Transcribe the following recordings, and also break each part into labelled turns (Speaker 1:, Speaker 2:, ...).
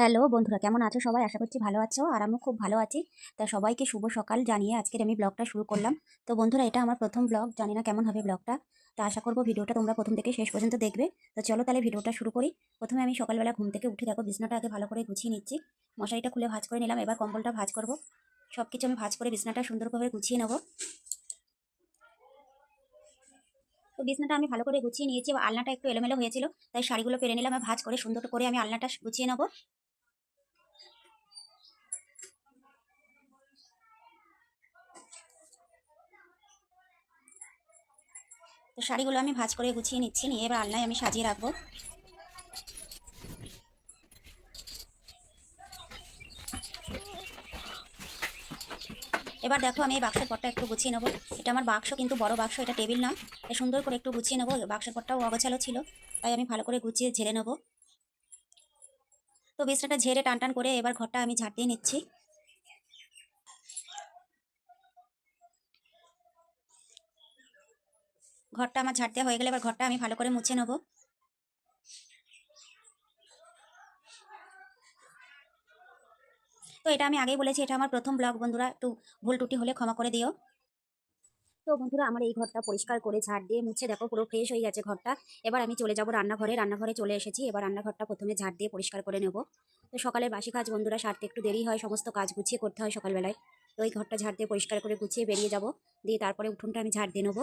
Speaker 1: Hello বন্ধুরা, কেমন আছো সবাই? আশা করছি ভালো আছো আর আমিও খুব ভালো আছি। তা সবাইকে শুভ সকাল জানিয়ে আজকের আমি ব্লগটা শুরু করলাম। তো বন্ধুরা, এটা আমার প্রথম ব্লগ, জানি না কেমন হবে ব্লগটা। তো আশা করব ভিডিওটা তোমরা প্রথম থেকে শেষ পর্যন্ত দেখবে। তো চলো তাহলে ভিডিওটা শুরু করি। প্রথমে আমি সকালবেলা ঘুম থেকে উঠে দেখো, বিছনাটা আগে ভালো করে গুছিয়ে নিচ্ছি। মশারিটা খুলে ভাজ করে নিলাম, এবার কম্বলটা ভাজ করব। সব কিছু আমি ভাজ করে বিছনাটা সুন্দরভাবে গুছিয়ে নেব। তো বিছনাটা আমি ভালো করে গুছিয়ে নিয়েছি আলনাটা একটু এলোমেলো হয়েছিল, তাই শাড়িগুলো পেরে নিলাম ভাজ করে সুন্দর করে আমি আলনাটা গুছিয়ে নেব। তো শাড়িগুলো আমি ভাজ করে গুছিয়ে নিচ্ছি, নিয়ে এবার আলনায় আমি সাজিয়ে রাখব। এবার দেখো আমি এই বাক্সের পরটা একটু গুছিয়ে নেব। এটা আমার বাক্স, কিন্তু বড় বাক্স, এটা টেবিল না। সুন্দর করে একটু গুছিয়ে নেব। বাক্সের পরটাও অগোছালো ছিল, তাই আমি ভালো করে গুছিয়ে ঝেড়ে নেব। তো বিছনাটা ঝেড়ে টান টান করে এবার ঘরটা আমি ঝাঁট দিয়ে নিচ্ছি। ঘরটা আমার ঝাড় দেওয়া হয়ে গেলে এবার ঘরটা আমি ভালো করে মুছে নেব। তো এটা আমি আগেই বলেছি, এটা আমার প্রথম ব্লগ বন্ধুরা, একটু ভুল টুটি হলে ক্ষমা করে দিও। তো বন্ধুরা, আমার এই ঘরটা পরিষ্কার করে ঝাড় দিয়ে মুছে দেখো, পুরো ফ্রেশ হয়ে গেছে ঘরটা। এবার আমি চলে যাব রান্নাঘরে রান্নাঘরে চলে এসেছি, এবার রান্নাঘরটা প্রথমে ঝাড় দিয়ে পরিষ্কার করে নেব। তো সকালে বাসি কাজ বন্ধুরা, সারতে একটু দেরি হয়, সমস্ত কাজ গুছিয়ে করতে হয় সকালবেলায়। তো ওই ঘরটা ঝাড় দিয়ে পরিষ্কার করে গুছিয়ে বেরিয়ে যাব, দিয়ে তারপরে উঠোনটা আমি ঝাড় দিয়ে নেব।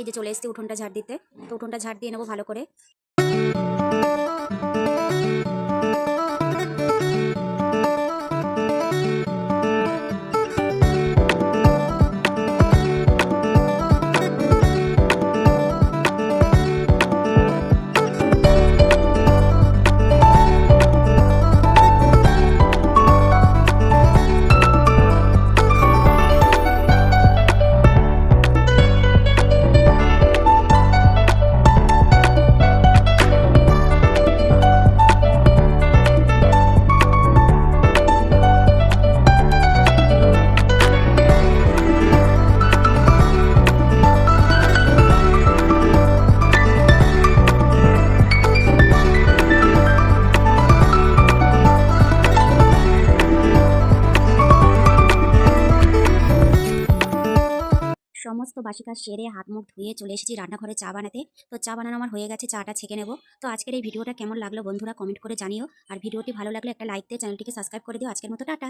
Speaker 1: এই যে চলে এসেছি উঠোনটা ঝাড় দিতে। তো উঠোনটা ঝাড় দিয়ে নেব ভালো করে। সমস্ত বাসি কাজ সেরে হাত মুখ ধুয়ে চলে এসেছি রান্নাঘরে চা বানাতে। তো চা বানানো আমার হয়ে গেছে, চাটা ছেঁকে নেব। তো আজকের এই ভিডিওটা কেমন লাগল বন্ধুরা কমেন্ট করে জানিও। আর ভিডিওটি ভালো লাগলে একটা লাইক দিয়ে চ্যানেলটিকে সাবস্ক্রাইব করে দিও। আজকের মতো, টাটা।